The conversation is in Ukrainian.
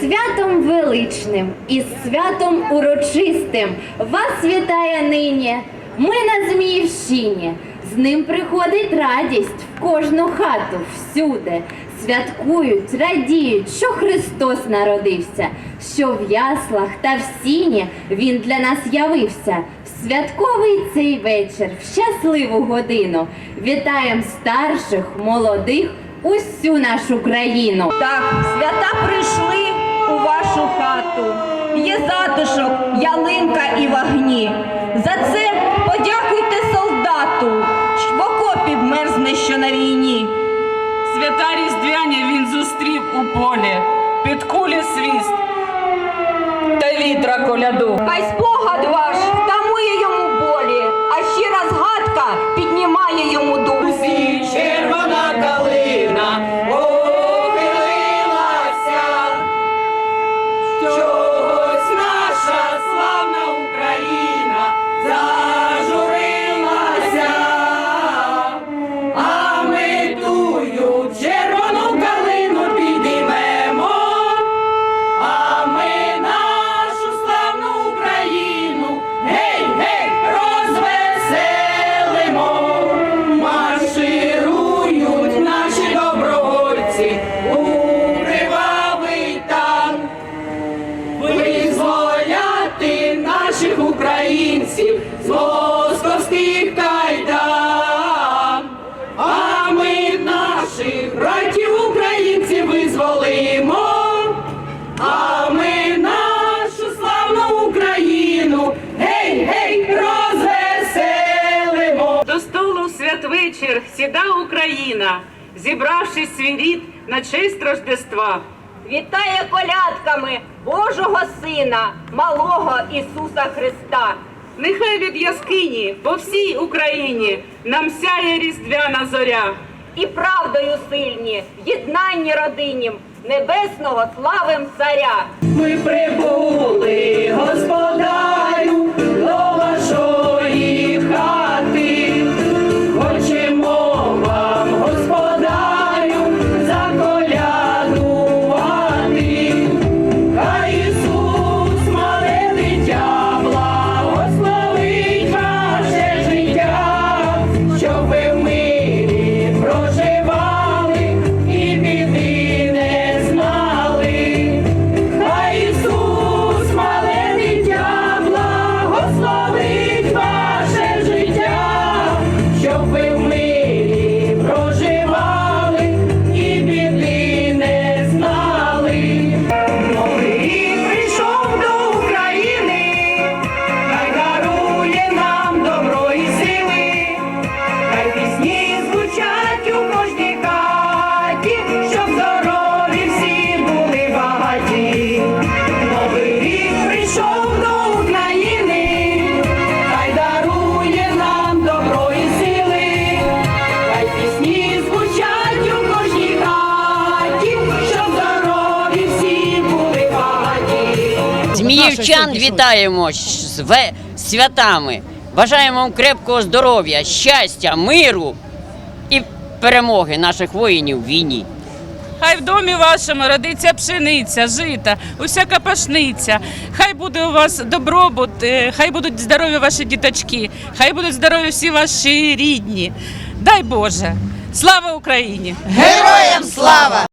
Святом величним і святом урочистим вас вітає нині. Ми на Зміївщині. З ним приходить радість в кожну хату всюди. Святкують, радіють, що Христос народився, що в яслах та в сіні Він для нас явився. В святковий цей вечір, в щасливу годину. Вітаєм старших, молодих, усю нашу країну. Так, свята прийшли хату. Є затишок, ялинка і вогні. За це подякуйте солдату, що в окопі мерзне, що на війні. Свята різдвяні він зустрів у полі, під кулі свіст та вітра коляду. Хай спогад ваш чогось наша славна Україна святвечір сіда Україна, зібравши свій рід на честь Рождества. Вітає колядками Божого Сина, малого Ісуса Христа. Нехай від яскині по всій Україні нам сяє різдвяна зоря. І правдою сильні, в єднанні родинім, небесного славим царя. Ми прибули, Зміївчан вітаємо з святами. Бажаємо вам крепкого здоров'я, щастя, миру і перемоги наших воїнів в війні. Хай в домі вашому родиться пшениця, жита, усяка пашниця. Хай буде у вас добробут, е, хай будуть здорові ваші діточки, хай будуть здорові всі ваші рідні. Дай Боже! Слава Україні! Героям слава!